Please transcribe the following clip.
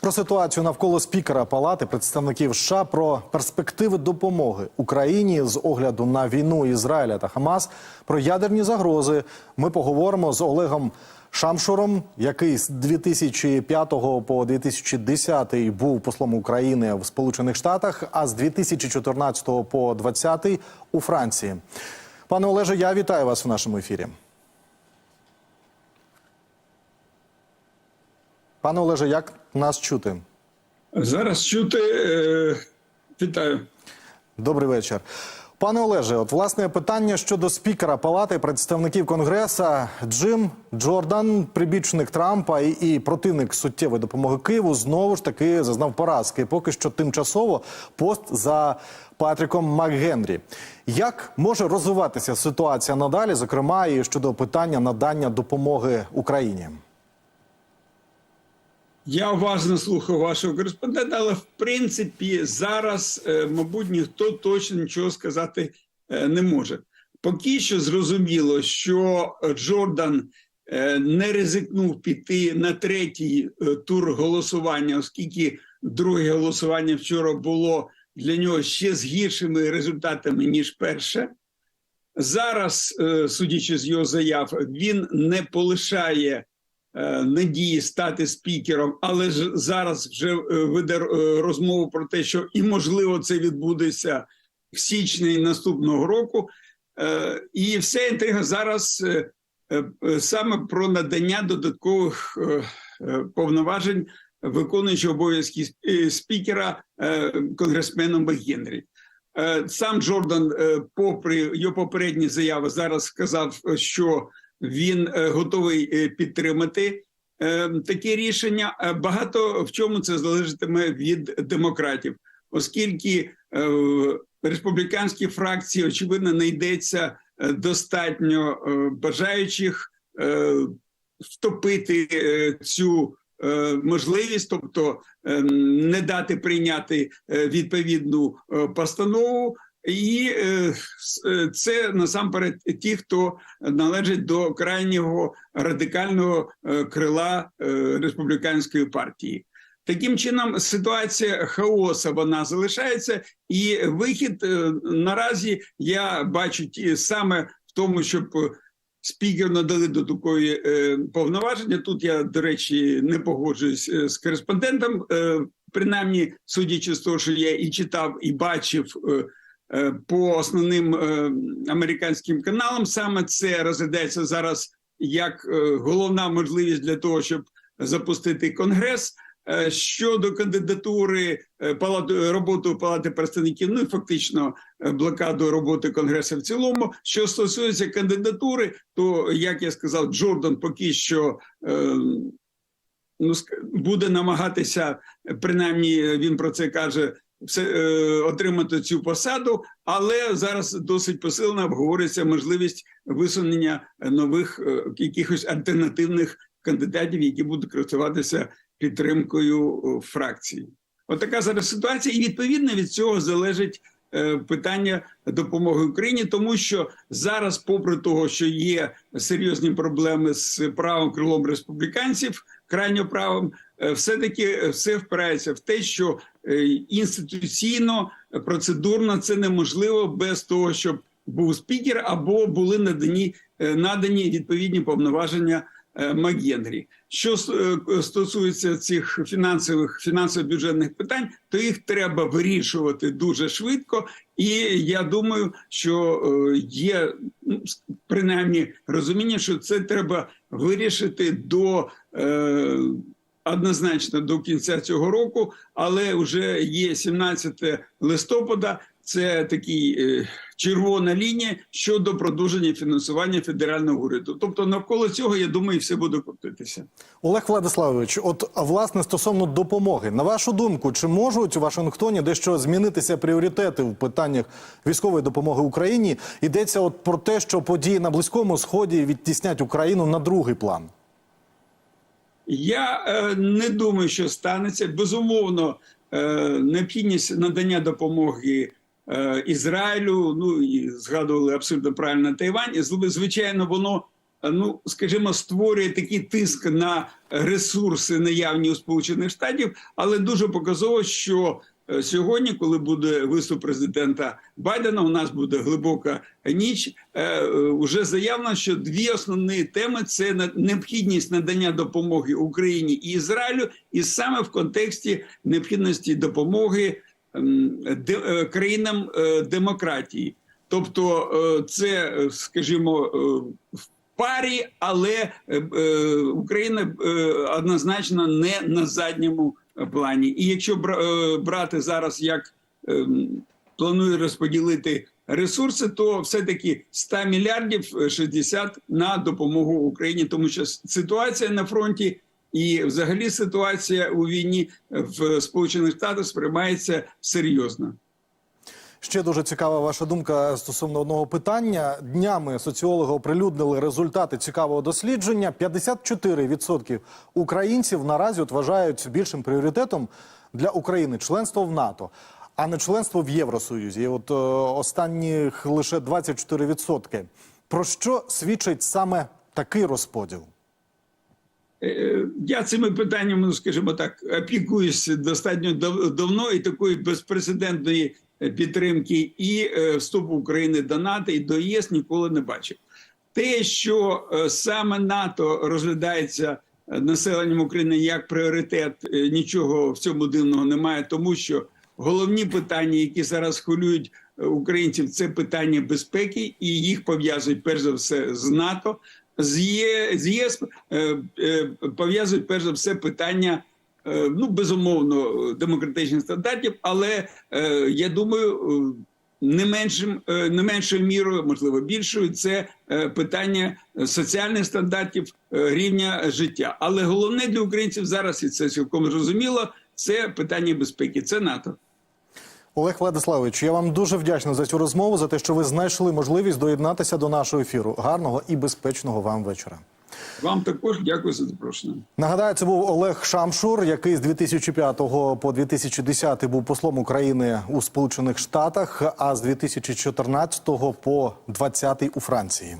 Про ситуацію навколо спікера Палати представників США про перспективи допомоги Україні з огляду на війну Ізраїля та Хамас, про ядерні загрози. Ми поговоримо з Олегом Шамшуром, який з 2005 по 2010 був послом України в Сполучених Штатах, а з 2014 по 2020 у Франції. Пане Олеже, я вітаю вас в нашому ефірі. Пане Олеже, як нас чути? Зараз чути. Е, вітаю. Добрий вечір. Пане Олеже, от власне питання щодо спікера Палати представників Конгреса Джим Джордан, прибічник Трампа і, і противник суттєвої допомоги Києву, знову ж таки зазнав поразки. Поки що тимчасово пост за Патріком МакГенрі. Як може розвиватися ситуація надалі, зокрема і щодо питання надання допомоги Україні? Я уважно слухав вашого кореспондента, але в принципі зараз, е, мабуть, ніхто точно нічого сказати е, не може. Поки що зрозуміло, що Джордан е, не ризикнув піти на третій тур голосування, оскільки друге голосування вчора було для нього ще з гіршими результатами ніж перше. Зараз, судячи з його заяв, він не полишає надії стати спікером, але ж зараз вже е, веде е, розмову про те, що і можливо це відбудеться в січні наступного року. Е, І вся інтрига зараз е, е, саме про надання додаткових е, е, повноважень виконуючого обов'язки е, спікера е, конгресменом Генрі. Е, Сам Джордан, е, попри його попередні заяви, зараз сказав, е, що він е, готовий е, підтримати е, таке рішення. Багато в чому це залежатиме від демократів, оскільки в республіканській фракції очевидно не достатньо бажаючих втопити цю можливість, тобто е, не дати прийняти відповідну постанову. І е, е, це насамперед ті, хто належить до крайнього радикального е, крила республіканської партії. Таким чином, ситуація хаоса вона залишається, і вихід наразі я бачу саме в тому, щоб спікер надали до такої повноваження. Тут я, до речі, не погоджуюсь з кореспондентом, принаймні, судячи з того, що я і читав, і бачив. Е, по основним е, американським каналам саме це розглядається зараз як е, головна можливість для того, щоб запустити конгрес. Щодо кандидатури роботи палати представників, ну і фактично блокаду роботи конгресу в цілому. Що стосується кандидатури, то як я сказав, Джордан поки що ну буде намагатися, принаймні він про це каже. Все е, отримати цю посаду, але зараз досить посилено обговорюється можливість висунення нових е, якихось альтернативних кандидатів, які будуть користуватися підтримкою е, фракції. Отака зараз ситуація, і відповідно від цього залежить питання допомоги Україні, тому що зараз, попри того, що є серйозні проблеми з правим крилом республіканців, крайньо правим, все-таки все впирається в те, що е, інституційно, е, процедурно це неможливо без того, щоб був спікер або були надані е, надані відповідні повноваження е, МакГенрі. Що е, стосується цих фінансових фінансово-бюджетних питань, то їх треба вирішувати дуже швидко, і я думаю, що е, є ну, принаймні розуміння, що це треба вирішити до. Однозначно до кінця цього року, але вже є 17 листопада. Це такий е, червона лінія щодо продовження фінансування федерального уряду. Тобто, навколо цього я думаю, все буде крутитися. Олег Владиславович, от власне стосовно допомоги, на вашу думку, чи можуть у Вашингтоні дещо змінитися пріоритети в питаннях військової допомоги Україні? Йдеться от про те, що події на близькому сході відтіснять Україну на другий план. Я е, не думаю, що станеться. Безумовно, е, необхідність надання допомоги е, Ізраїлю. Ну і згадували абсолютно правильно Тайвань. Зв- Звичайно, воно е, ну скажімо, створює такий тиск на ресурси наявні у Сполучених Штатів, але дуже показово, що сьогодні, коли буде виступ президента Байдена, у нас буде глибока ніч. Вже заявлено, що дві основні теми це необхідність надання допомоги Україні і Ізраїлю, і саме в контексті необхідності допомоги ем, е, країнам е, демократії. Тобто, е, це, е, скажімо, е, в парі, але е, е, Україна е, однозначно не на задньому плані. І якщо е, брати зараз, як ем, планує розподілити ресурси, то все-таки 100 мільярдів е, 60 на допомогу Україні, тому що ситуація на фронті. І, взагалі, ситуація у війні в Сполучених Штатах сприймається серйозно. Ще дуже цікава ваша думка стосовно одного питання. Днями соціологи оприлюднили результати цікавого дослідження. 54% українців наразі от вважають більшим пріоритетом для України членство в НАТО, а не членство в Євросоюзі. От е, останніх лише 24%. Про що свідчить саме такий розподіл? Е, Я цими питаннями, скажімо так, опікуюся достатньо давно і такої безпрецедентної е, підтримки і е, вступу України до НАТО і до ЄС ніколи не бачив. Те, що е, саме НАТО розглядається е, населенням України як пріоритет, е, нічого в цьому дивного немає, тому що головні питання, які зараз хвилюють е, українців, це питання безпеки, і їх пов'язують перш за все з НАТО. З ЄС е, е, пов'язують перш за все питання. Е, Ну, безумовно, демократичних стандартів, але е, я думаю, е, не меншим, е, не меншою мірою, можливо, більшою, це е, питання соціальних стандартів е, рівня життя. Але головне для українців зараз, і це цілком зрозуміло, це питання безпеки, це НАТО. Олег Владиславович, я вам дуже вдячний за цю розмову, за те, що ви знайшли можливість доєднатися до нашого ефіру. Гарного і безпечного вам вечора. Вам також дякую за запрошення. Нагадаю, це був Олег Шамшур, який з 2005 по 2010 був послом України у Сполучених Штатах, а з 2014 по 2020 у Франції.